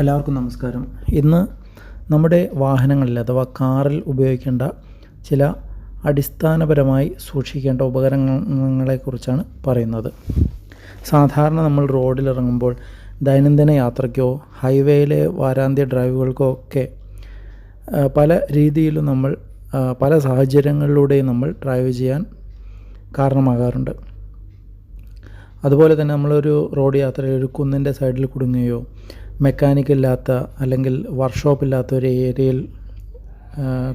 എല്ലാവർക്കും നമസ്കാരം. ഇന്ന് നമ്മുടെ വാഹനങ്ങളിൽ അഥവാ കാറിൽ ഉപയോഗിക്കേണ്ട ചില അടിസ്ഥാനപരമായി സൂക്ഷിക്കേണ്ട ഉപകരണങ്ങളെക്കുറിച്ചാണ് പറയുന്നത്. സാധാരണ നമ്മൾ റോഡിലിറങ്ങുമ്പോൾ ദൈനംദിന യാത്രയ്ക്കോ ഹൈവേയിലെ വാരാന്ത്യ ഡ്രൈവുകൾക്കോ ഒക്കെ പല രീതിയിലും നമ്മൾ പല സാഹചര്യങ്ങളിലൂടെയും നമ്മൾ ഡ്രൈവ് ചെയ്യാൻ കാരണമാകാറുണ്ട്. അതുപോലെ തന്നെ നമ്മളൊരു റോഡ് യാത്രയിൽ ഒരു കുന്നിന്റെ സൈഡിൽ കുടുങ്ങുകയോ മെക്കാനിക് ഇല്ലാത്ത അല്ലെങ്കിൽ വർക്ക്ഷോപ്പ് ഇല്ലാത്ത ഒരു ഏരിയയിൽ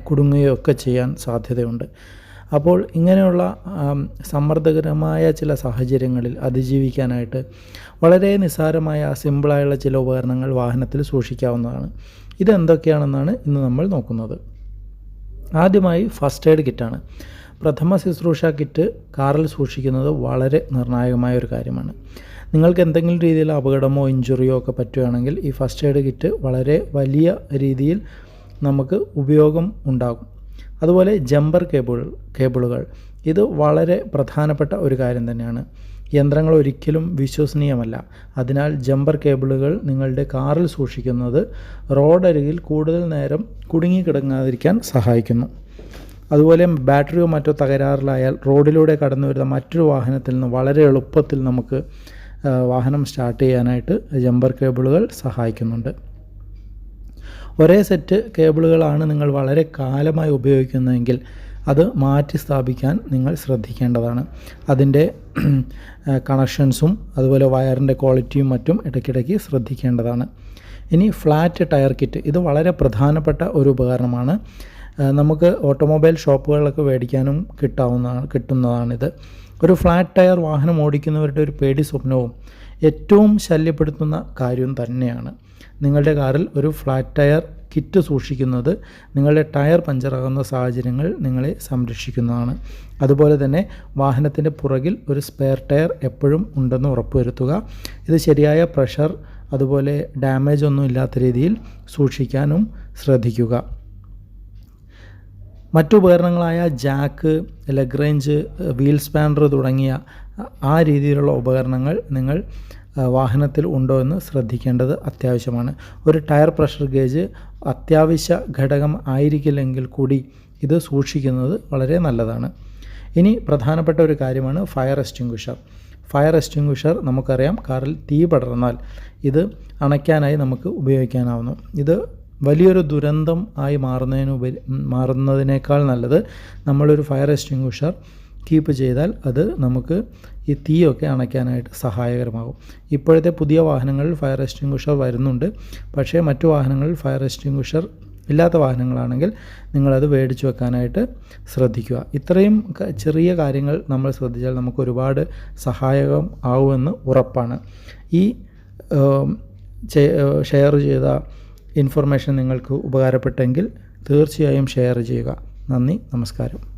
കുടുങ്ങുകയോ ഒക്കെ ചെയ്യാൻ സാധ്യതയുണ്ട്. അപ്പോൾ ഇങ്ങനെയുള്ള സമ്മർദ്ദകരമായ ചില സാഹചര്യങ്ങളിൽ അതിജീവിക്കാനായിട്ട് വളരെ നിസ്സാരമായ സിമ്പിളായുള്ള ചില ഉപകരണങ്ങൾ വാഹനത്തിൽ സൂക്ഷിക്കാവുന്നതാണ്. ഇതെന്തൊക്കെയാണെന്നാണ് ഇന്ന് നമ്മൾ നോക്കുന്നത്. ആദ്യമായി ഫസ്റ്റ് എയ്ഡ് കിറ്റാണ് പ്രഥമ ശുശ്രൂഷ കിറ്റ് കാറിൽ സൂക്ഷിക്കുന്നത് വളരെ നിർണായകമായ ഒരു കാര്യമാണ്. നിങ്ങൾക്ക് എന്തെങ്കിലും രീതിയിൽ അപകടമോ ഇഞ്ചുറിയോ ഒക്കെ പറ്റുകയാണെങ്കിൽ ഈ ഫസ്റ്റ് എയ്ഡ് കിറ്റ് വളരെ വലിയ രീതിയിൽ നമുക്ക് ഉപയോഗം ഉണ്ടാകും. അതുപോലെ ജമ്പർ കേബിൾ കേബിളുകൾ. ഇത് വളരെ പ്രധാനപ്പെട്ട ഒരു കാര്യം തന്നെയാണ്. യന്ത്രങ്ങൾ ഒരിക്കലും വിശ്വസനീയമല്ല. അതിനാൽ ജമ്പർ കേബിളുകൾ നിങ്ങളുടെ കാറിൽ സൂക്ഷിക്കുന്നത് റോഡരികിൽ കൂടുതൽ നേരം കുടുങ്ങിക്കിടങ്ങാതിരിക്കാൻ സഹായിക്കുന്നു. അതുപോലെ ബാറ്ററിയോ മറ്റോ തകരാറിലായാൽ റോഡിലൂടെ കടന്നു വരുന്ന മറ്റൊരു വാഹനത്തിൽ നിന്ന് വളരെ എളുപ്പത്തിൽ നമുക്ക് വാഹനം സ്റ്റാർട്ട് ചെയ്യാനായിട്ട് ജമ്പർ കേബിളുകൾ സഹായിക്കുന്നുണ്ട്. ഒരേ സെറ്റ് കേബിളുകളാണ് നിങ്ങൾ വളരെ കാലമായി ഉപയോഗിക്കുന്നതെങ്കിൽ അത് മാറ്റി സ്ഥാപിക്കാൻ നിങ്ങൾ ശ്രദ്ധിക്കേണ്ടതാണ്. അതിന്റെ കണക്ഷൻസും അതുപോലെ വയറിന്റെ ക്വാളിറ്റിയും മറ്റും ഇടയ്ക്കിടയ്ക്ക് ശ്രദ്ധിക്കേണ്ടതാണ്. ഇനി ഫ്ലാറ്റ് ടയർ കിറ്റ്. ഇത് വളരെ പ്രധാനപ്പെട്ട ഒരു ഉപകരണമാണ്. നമുക്ക് ഓട്ടോമൊബൈൽ ഷോപ്പുകളിലൊക്കെ മേടിക്കാനും കിട്ടാവുന്നതാണ് കിട്ടുന്നതാണിത്. ഒരു ഫ്ലാറ്റ് ടയർ വാഹനം ഓടിക്കുന്നവരുടെ ഒരു പേടി സ്വപ്നവും ഏറ്റവും ശല്യപ്പെടുത്തുന്ന കാര്യവും തന്നെയാണ്. നിങ്ങളുടെ കാറിൽ ഒരു ഫ്ലാറ്റ് ടയർ കിറ്റ് സൂക്ഷിക്കുന്നത് നിങ്ങളുടെ ടയർ പഞ്ചറാകുന്ന സാഹചര്യങ്ങൾ നിങ്ങളെ സംരക്ഷിക്കുന്നതാണ്. അതുപോലെ തന്നെ വാഹനത്തിന്റെ പുറകിൽ ഒരു സ്പെയർ ടയർ എപ്പോഴും ഉണ്ടെന്ന് ഉറപ്പുവരുത്തുക. ഇത് ശരിയായ പ്രഷർ അതുപോലെ ഡാമേജ് ഒന്നും ഇല്ലാത്ത രീതിയിൽ സൂക്ഷിക്കാനും ശ്രദ്ധിക്കുക. മറ്റു ഉപകരണങ്ങളായ jack lug wrench wheel spanner തുടങ്ങിയ ആ രീതിയിലുള്ള ഉപകരണങ്ങൾ നിങ്ങൾ വാഹനത്തിൽ ഉണ്ടോ എന്ന് ശ്രദ്ധിക്കേണ്ടത് അത്യാവശ്യമാണ്. ഒരു ടയർ പ്രഷർ ഗേജ് അത്യാവശ്യ ഘടകം ആയിരിക്കില്ലെങ്കിൽ കൂടി ഇത് സൂക്ഷിക്കുന്നത് വളരെ നല്ലതാണ്. ഇനി പ്രധാനപ്പെട്ട ഒരു കാര്യമാണ് ഫയർ എക്സ്റ്റിങ്ക്വിഷർ ഫയർ എക്സ്റ്റിങ്ക്വിഷർ നമുക്കറിയാം കാറിൽ തീ പടർന്നാൽ ഇത് അണയ്ക്കാനായി നമുക്ക് ഉപയോഗിക്കാനാവുന്നു. ഇത് വലിയൊരു ദുരന്തം ആയി മാറുന്നതിനുപരി മാറുന്നതിനേക്കാൾ നല്ലത് നമ്മളൊരു ഫയർ എക്സ്റ്റിങ്ഷർ കീപ്പ് ചെയ്താൽ അത് നമുക്ക് ഈ തീയൊക്കെ അണയ്ക്കാനായിട്ട് സഹായകരമാകും. ഇപ്പോഴത്തെ പുതിയ വാഹനങ്ങളിൽ ഫയർ എക്സ്റ്റിങ്ഷർ വരുന്നുണ്ട്. പക്ഷേ മറ്റു വാഹനങ്ങളിൽ ഫയർ എക്സ്റ്റിങ്ഷർ ഇല്ലാത്ത വാഹനങ്ങളാണെങ്കിൽ നിങ്ങളത് മേടിച്ചു വെക്കാനായിട്ട് ശ്രദ്ധിക്കുക. ഇത്രയും ചെറിയ കാര്യങ്ങൾ നമ്മൾ ശ്രദ്ധിച്ചാൽ നമുക്ക് ഒരുപാട് സഹായകം ആവുമെന്ന് ഉറപ്പാണ്. ഈ ഷെയർ ചെയ്ത ഇൻഫർമേഷൻ നിങ്ങൾക്ക് ഉപകാരപ്പെട്ടെങ്കിൽ തീർച്ചയായും ഷെയർ ചെയ്യുക. നന്ദി നമസ്കാരം.